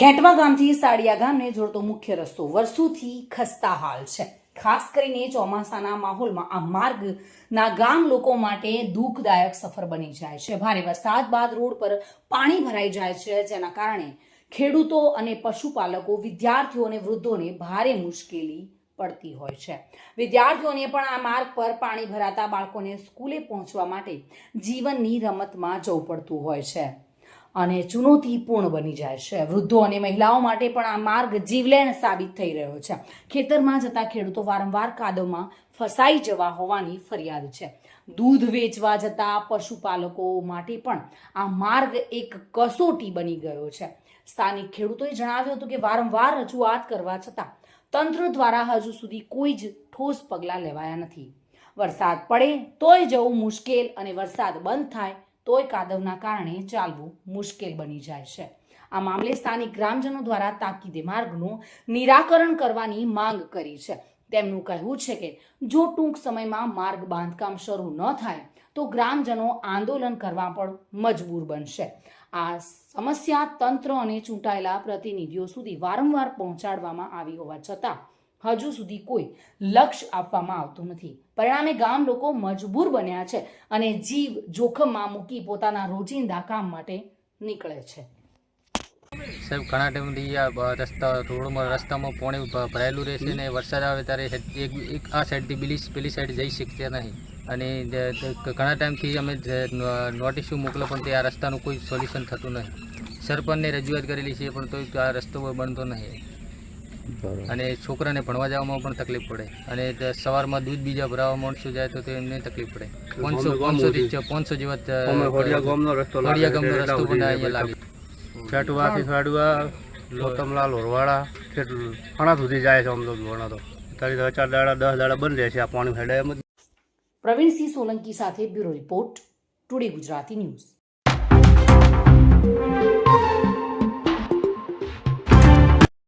ખેટવા ગામથી સાડિયા ગામને જોડતો મુખ્ય રસ્તો વર્ષોથી ખસ્તા હાલ છે. ખાસ કરીને ચોમાસાના માહોલમાં આ માર્ગના ગામ લોકો માટે દુઃખદાયક સફર બની જાય છે. ભારે વરસાદ બાદ રોડ પર પાણી ભરાઈ જાય છે, જેના કારણે ખેડૂતો અને પશુપાલકો, વિદ્યાર્થીઓ અને વૃદ્ધોને ભારે મુશ્કેલી પડતી હોય છે. વિદ્યાર્થીઓને પણ આ માર્ગ પર પાણી ભરાતા બાળકોને સ્કૂલે પહોંચવા માટે જીવનની રમતમાં જવું પડતું હોય છે. અને ચુનૌતીપૂર્ણ બની જાય છે. વૃદ્ધો અને મહિલાઓ માટે પણ આ માર્ગ જીવલેણ સાબિત થઈ રહ્યો છે. ખેતરમાં જતા ખેડૂતો વારંવાર કાદવમાં ફસાઈ જવા હોવાની ફરિયાદ છે. દૂધ વેચવા જતા પશુપાલકો માટે પણ આ માર્ગ એક કસોટી બની ગયો છે. સ્થાનિક ખેડૂતોએ જણાવ્યું હતું કે વારંવાર રજૂઆત કરવા છતાં તંત્ર દ્વારા હજુ સુધી કોઈ જ ઠોસ પગલાં લેવાયા નથી. વરસાદ પડે તોય જવું મુશ્કેલ અને વરસાદ બંધ થાય તોય કાદવના કારણે ચાલવું મુશ્કેલ બની જાય છે. આ મામલે સ્થાનિક ગ્રામજનો દ્વારા તાકીદે માર્ગનું નિરાકરણ કરવાની માંગ કરી છે. તેમનું કહેવું છે કે, જો ટૂંક સમયમાં માર્ગ બાંધકામ શરૂ ન થાય, તો ગ્રામજનો આંદોલન કરવા પણ મજબૂર બનશે. આ સમસ્યા તંત્ર અને ચૂંટાયેલા પ્રતિનિધિઓ સુધી વારંવાર પહોંચાડવામાં આવી હોવા છતાં હજુ સુધી કોઈ લક્ષ્ય આપવામાં આવતું નથી. પરિણામે ગામ લોકો મજબૂર બન્યા છે અને જીવ જોખમમાં મૂકી પોતાના રોજિંદા કામ માટે નીકળે છે. સાહેબ, ઘણા ટાઈમથી આ રસ્તા, રોડમાં, રસ્તામાં પાણી ભરાયેલું રહેશે ને વરસાદ આવે ત્યારે એક આ સાઈડથી પેલી પેલી સાઈડ જઈ શકતા નહીં. અને ઘણા ટાઈમથી અમે નોટિસો મોકલો, પણ તે આ રસ્તાનું કોઈ સોલ્યુશન થતું નહીં. સરપંચને રજૂઆત કરેલી છે, પણ તોય આ રસ્તો બનતો નહીં. અને છોકરાને ભણવા જવામાં પણ તકલીફ પડે. અને સવારમાં દૂધ બીજા ભરાવા માણસો જાય તો એમને તકલીફ પડે. પાંચસો પાંચસો પાંચસો જેવા ગામનો રસ્તો પણ અહીંયા લાગે. ખેટવાથી ખેડવા લોતમલાલ હોરવાડા ઘણા સુધી જાય છે આમ તો ઘણા તો. તારી ચાર દાડા દસ દાડા બંધ રહે છે આ પાણી હેડે એમ જ. પ્રવીણસિંહ સોલંકી સાથે bureau report today Gujarati news.